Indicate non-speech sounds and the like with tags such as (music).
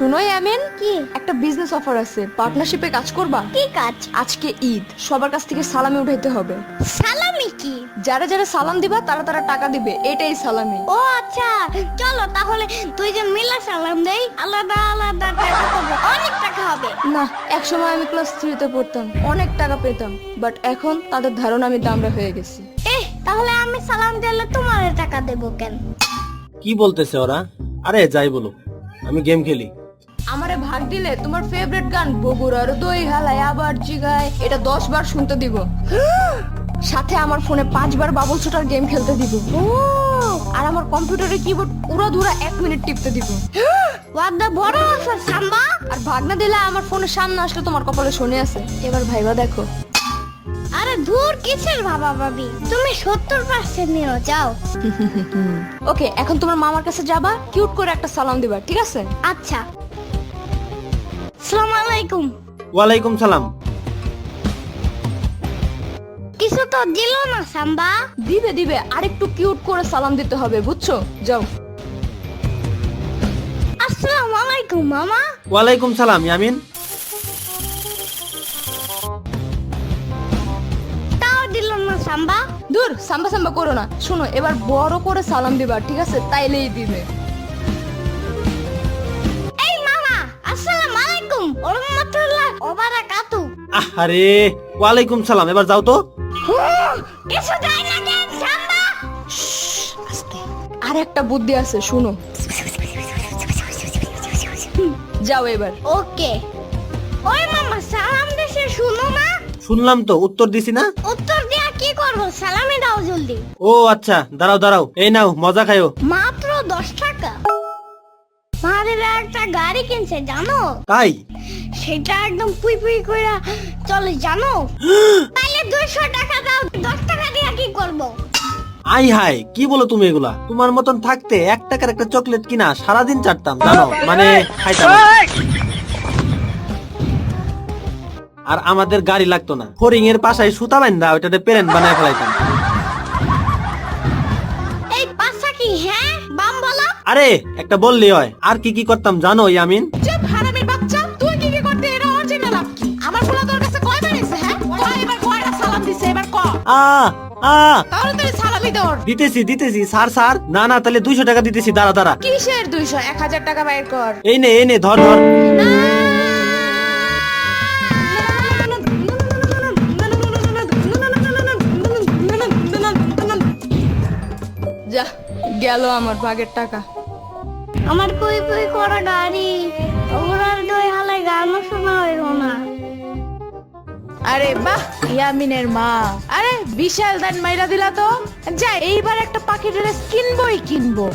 শুনোই আমিন কি? একটা business offer আছে। পার্টনারশিপে কাজ করবা? কি কাজ? আজকে ঈদ। সবার কাছ থেকে সালামি উঠাইতে হবে। সালামি কি? যারা যারা সালাম দিবা তারা তারা টাকা দিবে। এটাই সালামি। ও আচ্ছা। চলো তাহলে দুইজন মিলে সালাম দেই। আলাদা আলাদা টাকা পাবো। অনেক টাকা হবে। না এক সময় আমি ক্লাস থ্রিতে পড়তাম। অনেক টাকা পেতাম। বাট এখন তাদের ধারণা আমি দামড়া হয়ে গেছি। এহ তাহলে আমি সালাম দিলে তোমার টাকা দেবো কেন? কি বলতেছে ওরা? আরে যাই বলো। আমি গেম খেলি। আমারে ভাগ দিলে তোমার ফেভারিট গান বগুড়ার দই হালায় আবার জিগায়। এটা দশ বার শুনতে দিব। সাথে আমার ফোনে পাঁচবার বাবল ছোটার গেম খেলতে দিব। আর আমার কম্পিউটারে কিবোর্ড উড়া ধুরা এক মিনিট টিপতে দিব। ওয়াদা বড় আছে সাম্বা? আর ভাগ না দিলে আমার ফোনের সামনে আসলে তোমার কপালে শুনে আছে। এবার ভাইবা দেখো। আরে দূর কিসের বাবা ভাবি তুমি সত্তর পার্সেন্ট নিও যাও। (laughs) ওকে এখন তোমার মামার কাছে যাবা কিউট করে একটা সালাম দিবা ঠিক আছে? আচ্ছা। আলাইকুম। ওয়ালাইকুম সালাম। কিছু তো দিল না সাম্বা। দিবে দিবে। আরেকটু কিউট করে সালাম দিতে হবে বুঝছ? যাও। আসসালামু আলাইকুম মামা। ওয়ালাইকুম সালাম ইয়ামিন। তাও দিল না সাম্বা। দূর সাম্বা সাম্বা করো না। শোনো এবার বড় করে সালাম দিবা ঠিক আছে? তাইলেই দিবে। আলাইকুম আরে ওয়ালাইকুম সালাম এবার যাও তো। কিছু না কেন সাম্বা? আর একটা বুদ্ধি আছে শুনো। যাও এবার। ওকে। ওই মামা সালাম দেশে শুনো না শুনলাম তো উত্তর দিছি না? উত্তর দিয়া কি করব? সালামে দাও জলদি। ও আচ্ছা দাঁড়াও দাঁড়াও এই নাও মজা খাইও। মাত্র দশ টাকা। মাদের একটা গাড়ি কিনছে জানো? তাই সেটা একদম পুই পুই করে চলে জানো? তাইলে দুইশো টাকা দাও দশ টাকা দিয়া কি করব? আই হাই কি বলো তুমি এগুলা? তোমার মতন থাকতে এক টাকার একটা চকলেট কিনা সারাদিন চাটতাম জানো? মানে খাইতাম আর আমাদের গাড়ি লাগতো না। ফরিং এর পাশায় সুতা বাইন্দা ওইটাতে পেরেন বানায় ফেলাইতাম। এই পাশা কি হ্যাঁ? বাম বলো আরে একটা বললি হয় আর কি কি করতাম জানো ইয়ামিন চুপ হারামির বাচ্চা তুই কি কি করতে এটা অরিজিনাল আপ কি আমার পোলা তোর কাছে কয়বার এসে হ্যাঁ কয় এবার কয়টা সালাম দিছে এবার ক আ আ তাহলে তুই সালামি দর দিতেছি দিতেছি স্যার স্যার না না তাহলে দুইশো টাকা দিতেছি দাঁড়া দাঁড়া কিসের টাকা বাইর কর এই নে এই নে ধর ধর যা গেল আমার ভাগের টাকা আমার পুই পুই করা গাড়ি ওগুলার দই হালে গানও শোনা হইল না। আরে বাহ, ইয়ামিনের মা। আরে, বিশাল দান মাইরা দিলা তো। যাই, এইবার একটা পাখির ড্রেস কিনবই কিনবো।